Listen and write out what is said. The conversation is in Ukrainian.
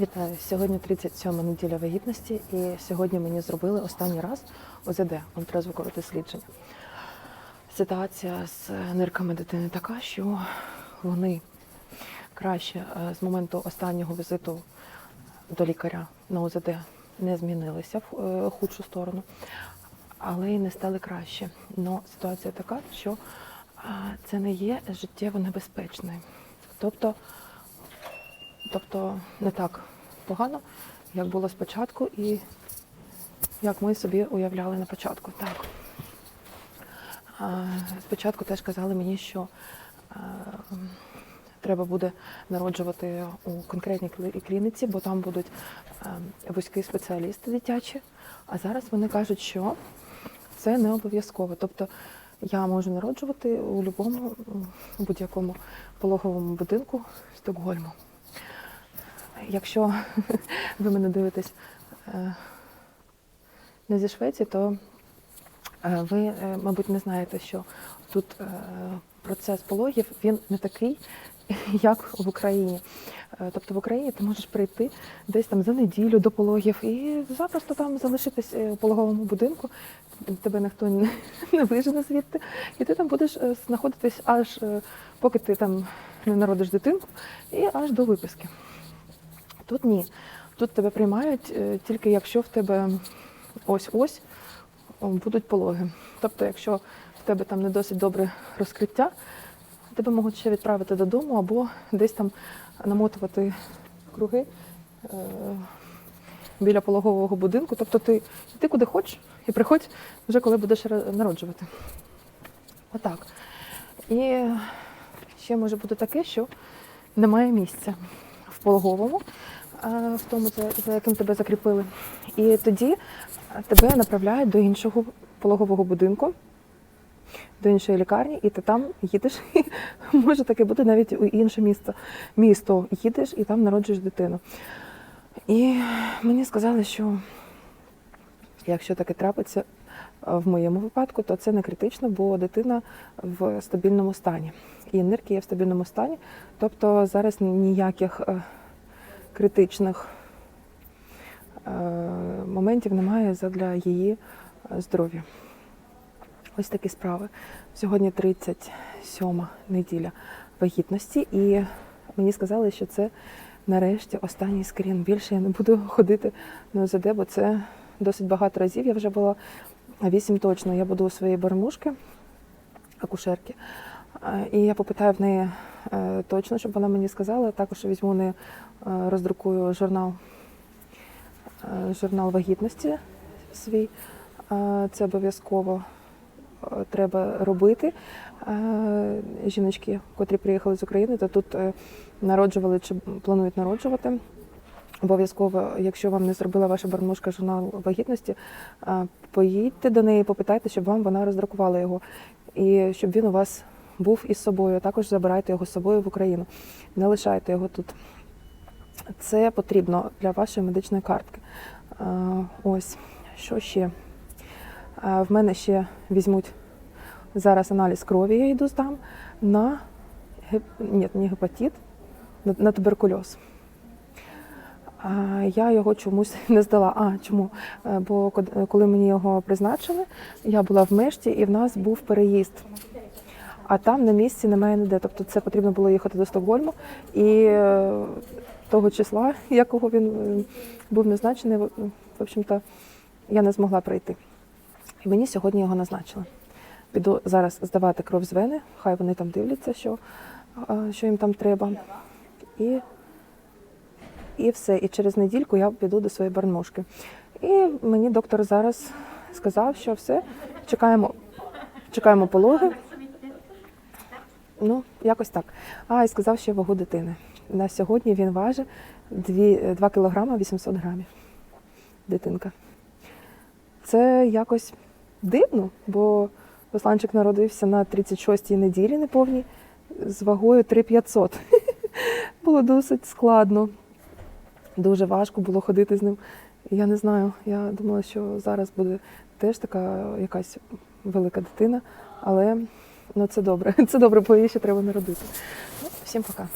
Вітаю! Сьогодні 37 неділя вагітності, і сьогодні мені зробили останній раз ОЗД, ультразвукове дослідження. Ситуація з нирками дитини така, що вони краще е, з моменту останнього візиту до лікаря на ОЗД не змінилися в е, худшу сторону, але й не стали краще. Но ситуація така, що е, це не є життєво небезпечною. Тобто Тобто не так погано, як було спочатку, і як ми собі уявляли на початку. Так. Спочатку теж казали мені, що треба буде народжувати у конкретній клі- клініці, бо там будуть вузькі спеціалісти дитячі. А зараз вони кажуть, що це не обов'язково. Тобто я можу народжувати у будь-якому будь-якому пологовому будинку Стокгольму. Якщо ви мене дивитесь е, не зі Швеції, то е, ви, е, мабуть, не знаєте, що тут процес пологів він не такий, як в Україні. Тобто в Україні ти можеш прийти десь там за неділю до пологів і запросто там залишитись у пологовому будинку, тебе ніхто не, не вижене звідти, і ти там будеш знаходитись аж поки ти там не народиш дитинку, і аж до виписки. Тут ні. Тут тебе приймають е, тільки якщо в тебе ось-ось будуть пологи. Тобто, якщо в тебе там не досить добре розкриття, тебе можуть ще відправити додому або десь там намотувати круги е, біля пологового будинку. Тобто ти йди куди хочеш і приходь вже коли будеш народжувати. Отак. І ще може бути таке, що немає місця пологовому, е, в тому, за, яким тебе закріпили. І тоді тебе направляють до іншого пологового будинку, до іншої лікарні, і ти там їдеш. Може таке бути навіть у інше місто. Місто їдеш і там народжуєш дитину. І мені сказали, що якщо таке трапиться е, в моєму випадку, то це не критично, бо дитина в стабільному стані. І нирки є в стабільному стані. Тобто зараз ніяких е, критичних е, моментів немає задля її здоров'я. Ось такі справи. Сьогодні 37 неділя вагітності, і мені сказали, що це нарешті останній скрін. Більше я не буду ходити на ОЗД, бо це досить багато разів. Я вже була вісім точно. Я буду у своєї бармушки, акушерки. Е, І я попитаю в неї е, точно, щоб вона мені сказала. Також візьму не роздрукую журнал, е, журнал вагітності свій. Е, Це обов'язково е, треба робити. Е, Жіночки, котрі приїхали з України, то тут е, народжували чи планують народжувати. Обов'язково, якщо вам не зробила ваша бармушка журнал вагітності, поїдьте до неї, попитайте, щоб вам вона роздрукувала його. І щоб він у вас був із собою. Також забирайте його з собою в Україну. Не лишайте його тут. Це потрібно для вашої медичної картки. Ось, що ще? В мене ще візьмуть зараз аналіз крові, я йду здам на геп... Ні, не гепатит, на туберкульоз. Я його чомусь не здала. А чому? Е, Бо коли мені його призначили, я була в Мешті і в нас був переїзд. А там на місці немає ніде. Тобто це потрібно було їхати до Стокгольму. І е, того числа, якого він е, був назначений, в общем-то, я не змогла прийти. І мені сьогодні його назначили. Піду зараз здавати кров з вени, хай вони там дивляться, що, що їм там треба. І, і все. І через недільку я піду до своєї барнмошки. І мені доктор зараз сказав, що все, чекаємо, чекаємо пологи. Ну, якось так. А, і сказав, що вагу дитини. На сьогодні він важить 2, 2 кг 800 грамів. Дитинка. Це якось дивно, бо Русланчик народився на 36-й неділі неповній з вагою 3500. Було досить складно. Дуже важко було ходити з ним. Я не знаю, я думала, що зараз буде теж така якась велика дитина, але ну, це добре. Це добре, бо її ще треба народити. Ну, всім пока.